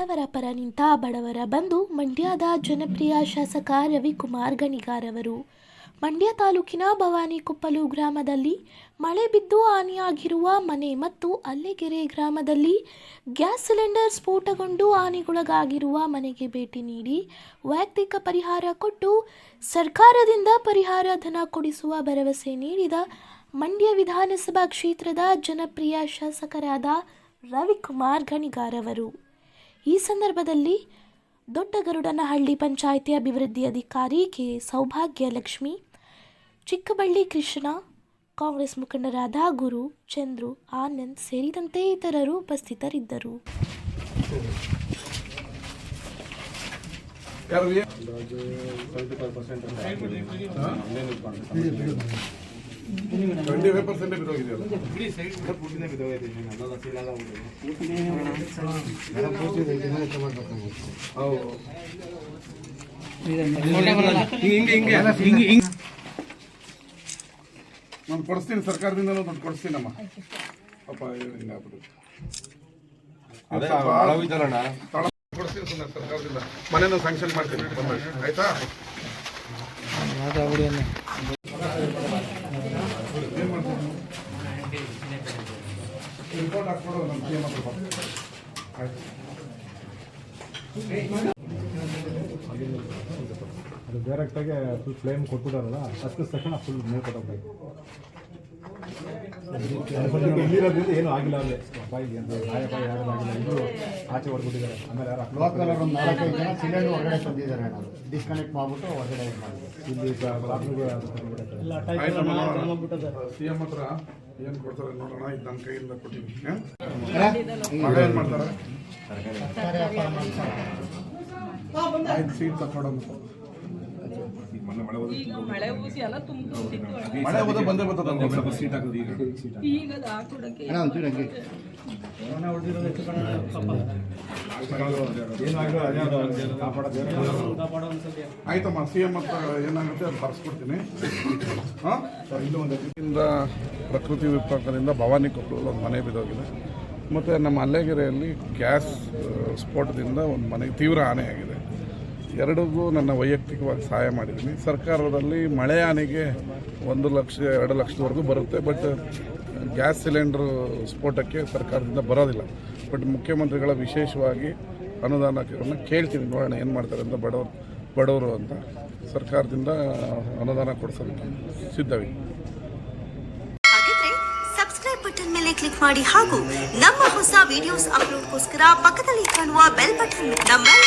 ಬಡವರ ಪರ ನಿಂತ ಬಡವರ ಬಂಧು ಮಂಡ್ಯದ ಜನಪ್ರಿಯ ಶಾಸಕ ರವಿಕುಮಾರ್ ಗಣಿಗಾರವರು ಮಂಡ್ಯ ತಾಲೂಕಿನ ಭವಾನಿಕೊಪ್ಪಲು ಗ್ರಾಮದಲ್ಲಿ ಮಳೆ ಬಿದ್ದು ಹಾನಿಯಾಗಿರುವ ಮನೆ ಮತ್ತು ಅಲ್ಲಿಗೆರೆ ಗ್ರಾಮದಲ್ಲಿ ಗ್ಯಾಸ್ ಸಿಲಿಂಡರ್ ಸ್ಫೋಟಗೊಂಡು ಹಾನಿಗೊಳಗಾಗಿರುವ ಮನೆಗೆ ಭೇಟಿ ನೀಡಿ ವೈಯಕ್ತಿಕ ಪರಿಹಾರ ಕೊಟ್ಟು ಸರ್ಕಾರದಿಂದ ಪರಿಹಾರ ಧನ ಕೊಡಿಸುವ ಭರವಸೆ ನೀಡಿದ ಮಂಡ್ಯ ವಿಧಾನಸಭಾ ಕ್ಷೇತ್ರದ ಜನಪ್ರಿಯ ಶಾಸಕರಾದ ರವಿಕುಮಾರ್ ಗಣಿಗಾರವರು ಈ ಸಂದರ್ಭದಲ್ಲಿ ದೊಡ್ಡ ಗರುಡನಹಳ್ಳಿ ಪಂಚಾಯಿತಿ ಅಭಿವೃದ್ಧಿ ಅಧಿಕಾರಿ ಕೆ ಸೌಭಾಗ್ಯ ಲಕ್ಷ್ಮಿ ಚಿಕ್ಕಬಳ್ಳಿ ಕೃಷ್ಣ ಕಾಂಗ್ರೆಸ್ ಮುಖಂಡರಾದ ಗುರು ಚಂದ್ರು ಆನಂದ್ ಸೇರಿದಂತೆ ಇತರರು ಉಪಸ್ಥಿತರಿದ್ದರು. ಯಾರು ಟ್ವೆಂಟಿ ಫೈವ್ ಪರ್ಸೆಂಟ್ ಬಿದ್ದೋಗಿದೆಯಲ್ಲ ನಾನು ಕೊಡಿಸ್ತೀನಿ ಸರ್ಕಾರದಿಂದ ದುಡ್ಡು ಕೊಡಿಸ್ತೀನಮ್ಮ. ಅಪ್ಪ ಕೊಡಿಸ್ತೀನಿ ಸುಮ್ಮನೆ ಸರ್ಕಾರದಿಂದ. ಮನೇನ ಸ್ಯಾಂಕ್ಷನ್ ಮಾಡ್ತೀನಿ. ಆಯ್ತಾ? ನಮ್ಮ ಅದು ಡೈರೆಕ್ಟಾಗಿ ಫುಲ್ ಫ್ಲೇಮ್ ಕೊಟ್ಬಿಟ್ಟಾರಲ್ಲ ಹತ್ತು ತಕ್ಷಣ ಫುಲ್ ನೀರು ಕೊಟ್ಟೋಗ್ಬೇಕು ಇಲ್ಲಿರೋದ್ರಿಂದ ಏನೂ ಆಗಿಲ್ಲ ಅಲ್ಲಿ ಬಾಯಿಗೆ ಅಂತ ಆಗಿಲ್ಲ ಇದು ಆಚೆ ಹೊಡ್ಬಿಟ್ಟಿದ್ದಾರೆ ಆಮೇಲೆ ಯಾರು ಲೋಕಲ್ ಒಂದು ನಾಲ್ಕೈದು ಜನ ಸಿಲಿಂಡರ್ ಹೊರಗಡೆ ತಂದಿದ್ದಾರೆ ಡಿಸ್ಕನೆಕ್ಟ್ ಮಾಡ್ಬಿಟ್ಟು ಹೊರಗಡೆ ಸಿ ಎಂ ಹತ್ರ ಏನು ಕೊಡ್ತಾರೆ ನೋಡೋಣ ಇದು ನನ್ನ ಕೈಯಿಂದ ಕೊಟ್ಟಿದ್ದೀನಿ ಏನು ಮಾಡ್ತಾರೆ ಆಯ್ತು ಸೀಟ್ ತಗೊಂಡು ಈಗ ಮಳೆ ಊಸಿ ಎಲ್ಲ ತುಂಬಿಟ್ಟಿತ್ತು ಮಳೆ ಹೋದ ಬಂದೇ ಬರ್ತದೆ ಸ್ವಲ್ಪ ಸೀಟ್ ಹಾಕೋದು ಈಗ ಈಗ ಅದು ಹಾಕೊಡಕ್ಕೆ ಅಣ್ಣ ಒಂಚೂರು ಹಂಗೆ. ಆಯ್ತಮ್ಮ ಸಿ ಎಂ ಹತ್ರ ಏನಾಗುತ್ತೆ ಅದು ಬರ್ಸ್ಕೊಡ್ತೀನಿ ಹಾಂ? ಇಲ್ಲೂ ಒಂದು ಇಂದ ಪ್ರಕೃತಿ ವಿಪಾಕದಿಂದ ಭವಾನಿ ಕೊಪ್ಪಳದಲ್ಲಿ ಒಂದು ಮನೆ ಬಿದ್ದೋಗಿದೆ. ಮತ್ತು ನಮ್ಮ ಅಲ್ಲೇಗೆರೆಯಲ್ಲಿ ಗ್ಯಾಸ್ ಸ್ಫೋಟದಿಂದ ಒಂದು ಮನೆಗೆ ತೀವ್ರ ಹಾನಿಯಾಗಿದೆ ಎರಡಿಗೂ ನನ್ನ ವೈಯಕ್ತಿಕವಾಗಿ ಸಹಾಯ ಮಾಡಿದ್ದೀನಿ. ಸರ್ಕಾರದಲ್ಲಿ ಮಳೆ ಹಾನಿಗೆ ಒಂದು ಲಕ್ಷ, ಎರಡು ಲಕ್ಷದವರೆಗೂ ಬರುತ್ತೆ, ಬಟ್ ಗ್ಯಾಸ್ ಸಿಲಿಂಡ್ರ್ ಸ್ಫೋಟಕ್ಕೆ ಸರ್ಕಾರದಿಂದ ಬರೋದಿಲ್ಲ. ಬಟ್ ಮುಖ್ಯಮಂತ್ರಿಗಳ ವಿಶೇಷವಾಗಿ ಅನುದಾನ ಕೇಳ್ತೀನಿ. ನೋಡೋಣ ಏನು ಮಾಡ್ತಾರೆ ಅಂತ ಬಡವರು ಬಡವರು ಅಂತ. ಸರ್ಕಾರದಿಂದ ಅನುದಾನ ಕೊಡಿಸೋದಕ್ಕೆ ಸಿದ್ಧವಿ. ಹಾಗಿದ್ರೆ ಸಬ್ಸ್ಕ್ರೈಬ್ ಬಟನ್ ಮೇಲೆ ಕ್ಲಿಕ್ ಮಾಡಿ ಹಾಗೂ ನಮ್ಮ ಹೊಸ ವಿಡಿಯೋಸ್ ಅಪ್ಲೋಡ್ಗೋಸ್ಕರ ಪಕ್ಕದಲ್ಲಿ ಕಾಣುವ ಬೆಲ್ ಬಟನ್ ನಮ್ಮೆಲ್ಲ